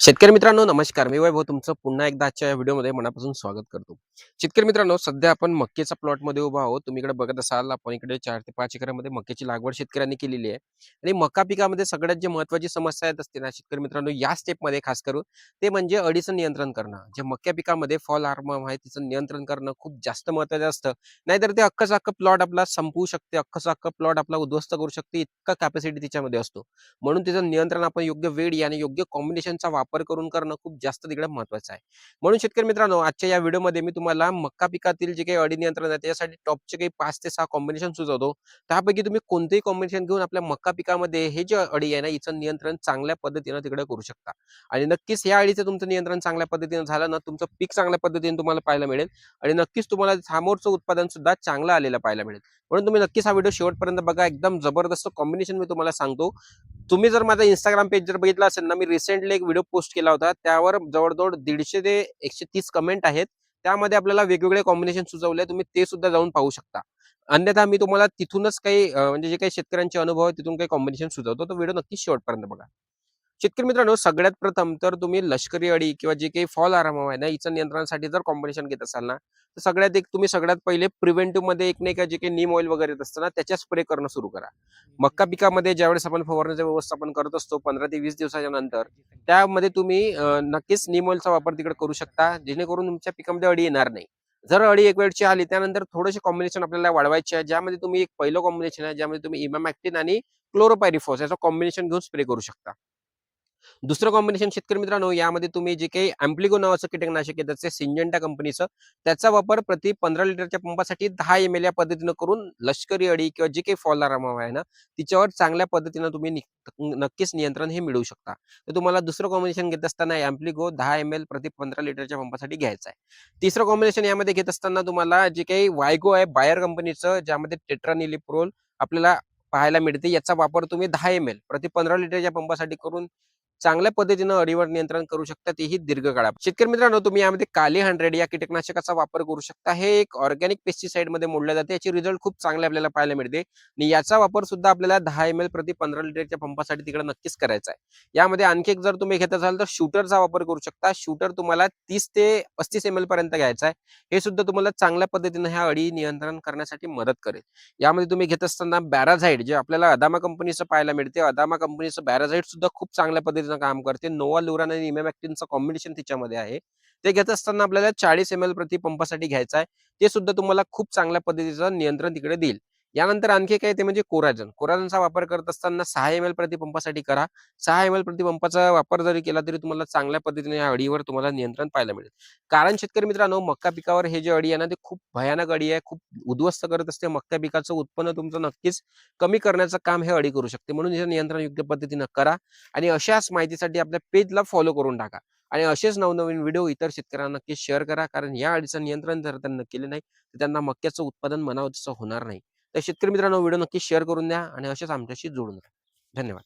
शेतकरी मित्रांनो नमस्कार. मी वैभव तुमचं पुन्हा एकदा आजच्या या व्हिडिओमध्ये मनापासून स्वागत करतो. शेतकरी मित्रांनो सध्या आपण मक्केच्या प्लॉटमध्ये उभा आहोत. तुम्ही इकडे बघत असाल आपण इकडे चार ते पाच एकरामध्ये मक्याची लागवड शेतकऱ्यांनी केलेली आहे. आणि मका पिकामध्ये सगळ्यात जी महत्वाची समस्या येत असते ना शेतकरी मित्रांनो या स्टेपमध्ये खास करून ते म्हणजे अडीचं नियंत्रण करणं. जे मक्या पिकामध्ये फॉल आर्म आहे तिचं नियंत्रण करणं खूप जास्त महत्वाचं असतं. नाहीतर ते अख्खच अख्खं प्लॉट आपला संपवू शकते अख्खच अख्खं प्लॉट आपला उद्ध्वस्त करू शकते इतका कॅपॅसिटी तिच्यामध्ये असतो. म्हणून तिचं नियंत्रण आपण योग्य वेळ आणि योग्य कॉम्बिनेशनचा वापर करून करणं खूप जास्त तिकडे महत्वाचं आहे. म्हणून शेतकरी मित्रांनो आजच्या या व्हिडिओमध्ये मी तुम्हाला मक्का पिकातील जे काही अडी नियंत्रण आहे त्याच्यासाठी टॉपचे काही पाच ते सहा कॉम्बिनेशन सुचवतो. त्यापैकी तुम्ही कोणतेही कॉम्बिनेशन घेऊन आपल्या मक्का पिकामध्ये हे जे अडी आहे ना हिचं नियंत्रण चांगल्या पद्धतीनं तिकडे करू शकता. आणि नक्कीच या अडीचं तुमचं नियंत्रण चांगल्या पद्धतीनं झालं ना तुमचं पीक चांगल्या पद्धतीने तुम्हाला पाहायला मिळेल. आणि नक्कीच तुम्हाला समोरचं उत्पादन सुद्धा चांगलं आलेलं पाहायला मिळेल. म्हणून तुम्ही नक्कीच हा व्हिडिओ शेवटपर्यंत बघा. एकदम जबरदस्त कॉम्बिनेशन मी तुम्हाला सांगतो. तुम्ही जर माझा इंस्टाग्राम पेज जर बघितला असेल ना मी रिसेंटली एक व्हिडिओ पोस्ट केला होता. त्यावर जवळजवळ दीडशे ते एकशे तीस कमेंट आहेत. त्यामध्ये आपल्याला वेगवेगळे कॉम्बिनेशन सुचवले. तुम्ही ते सुद्धा जाऊन पाहू शकता. अन्यथा मी तुम्हाला तिथूनच काही म्हणजे जे काही शेतकऱ्यांचे अनुभव आहे तिथून काही कॉम्बिनेशन सुचवतो. तो व्हिडिओ नक्कीच शेवटपर्यंत बघा. शेतकरी मित्रांनो सगळ्यात प्रथम तर तुम्ही लष्करी अडी किंवा जे काही फॉल आराम आहे ना हिचं नियंत्रणासाठी जर कॉम्बिनेशन घेत असाल ना तर सगळ्यात एक तुम्ही सगळ्यात पहिले प्रिव्हेंटिव्हमध्ये एक नाही का जे काही नीम ऑइल वगैरे येत असतं ना त्याच्या स्प्रे करणं सुरू करा. मक्का पिकामध्ये ज्यावेळेस आपण फवारण्याचं व्यवस्थापन करत असतो पंधरा ते वीस दिवसाच्या नंतर त्यामध्ये तुम्ही नक्कीच नीम ऑइलचा वापर तिकडे करू शकता जेणेकरून तुमच्या पिकामध्ये अडी येणार नाही. जर अडी एक वेळची आली त्यानंतर थोडेसे कॉम्बिनेशन आपल्याला वाढवायचे आहे ज्यामध्ये तुम्ही एक पहिलं कॉम्बिनेशन आहे ज्यामध्ये तुम्ही इमॅमॅक्टिन आणि क्लोरोपायरिफॉस याचं कॉम्बिनेशन घेऊन स्प्रे करू शकता. दुसरं कॉम्बिनेशन शेतकरी मित्रांनो यामध्ये तुम्ही जे काही अँप्लिगो नावाचं कीटकनाशक आहे त्याचे सिंजंटा कंपनीचं त्याचा वापर प्रति पंधरा लिटरच्या पंपासाठी दहा एम एल या पद्धतीनं करून लष्करी अडी किंवा जे काही फॉल आराम आहे ना तिच्यावर चांगल्या पद्धतीनं तुम्ही नक्कीच नियंत्रण हे मिळवू शकता. तर तुम्हाला दुसरं कॉम्बिनेशन घेत असताना अँप्लिगो दहा एम एल प्रति पंधरा लिटरच्या पंपासाठी घ्यायचं आहे. तिसरं कॉम्बिनेशन यामध्ये घेत असताना तुम्हाला जे काही वायगो आहे बायर कंपनीचं ज्यामध्ये टेट्रानिलिप्रोल आपल्याला पाहायला मिळते याचा वापर तुम्ही दहा एम एल प्रति पंधरा लिटरच्या पंपासाठी करून चांगल्या पद्धतीनं अडीवर नियंत्रण करू शकता तेही दीर्घकाळा शेतकरी मित्रांनो तुम्ही यामध्ये काली हंड्रेड या कीटकनाशकाचा वापर करू शकता. हे एक ऑर्गॅनिक पेस्टिसाइडमध्ये मोडले जाते. याची रिझल्ट खूप चांगले आपल्याला पाहायला मिळते. आणि याचा वापर सुद्धा आपल्याला दहा एम एल प्रति पंधरा लिटरच्या पंपासाठी तिकडे नक्कीच करायचा आहे. यामध्ये आणखी एक जर तुम्ही घेत असाल तर शूटरचा वापर करू शकता. शूटर तुम्हाला तीस ते पस्तीस एम एल पर्यंत घ्यायचा आहे. हे सुद्धा तुम्हाला चांगल्या पद्धतीनं ह्या अडी नियंत्रण करण्यासाठी मदत करेल. यामध्ये तुम्ही घेत असताना बॅराझाईड जे आपल्याला अदामा कंपनीचं पाहायला मिळते. अदामा कंपनीचं बॅराझाईड सुद्धा खूप चांगल्या पद्धतीने काम करते. नोवा लुरान आणि इमेमॅक्टिनचं कॉम्बिनेशन तिच्यामध्ये आहे. ते घेत असताना आपल्याला चाळीस एम एल प्रति पंपासाठी घ्यायचं आहे. ते सुद्धा तुम्हाला खूप चांगल्या पद्धतीचं नियंत्रण तिकडे देईल. यानंतर आणखी काय ते म्हणजे कोराजन कोराजनचा वापर करत असताना सहा एम एल प्रतिपंपासाठी करा. सहा एम एल प्रतिपंपाचा वापर जरी केला तरी तुम्हाला चांगल्या पद्धतीने या अडीवर तुम्हाला नियंत्रण पाहायला मिळेल. कारण शेतकरी मित्रांनो मक्का पिकावर हे जे अडी आहे ना ते खूप भयानक अडी आहे. खूप उद्ध्वस्त करत असते. मक्का पिकाचं उत्पन्न तुमचं नक्कीच कमी करण्याचं काम हे अडी करू शकते. म्हणून हे नियंत्रण योग्य पद्धतीनं करा आणि अशाच माहितीसाठी आपल्या पेजला फॉलो करून टाका. आणि असेच नवनवीन व्हिडिओ इतर शेतकऱ्यांना नक्की शेअर करा. कारण या अडीचं नियंत्रण जर त्यांना केले नाही तर त्यांना मक्याचं उत्पादन म्हणावं होणार नाही. तर शेतकरी मित्रांनो व्हिडिओ नक्की शेअर करून द्या आणि असेच आमच्याशी जोडून राहा. धन्यवाद.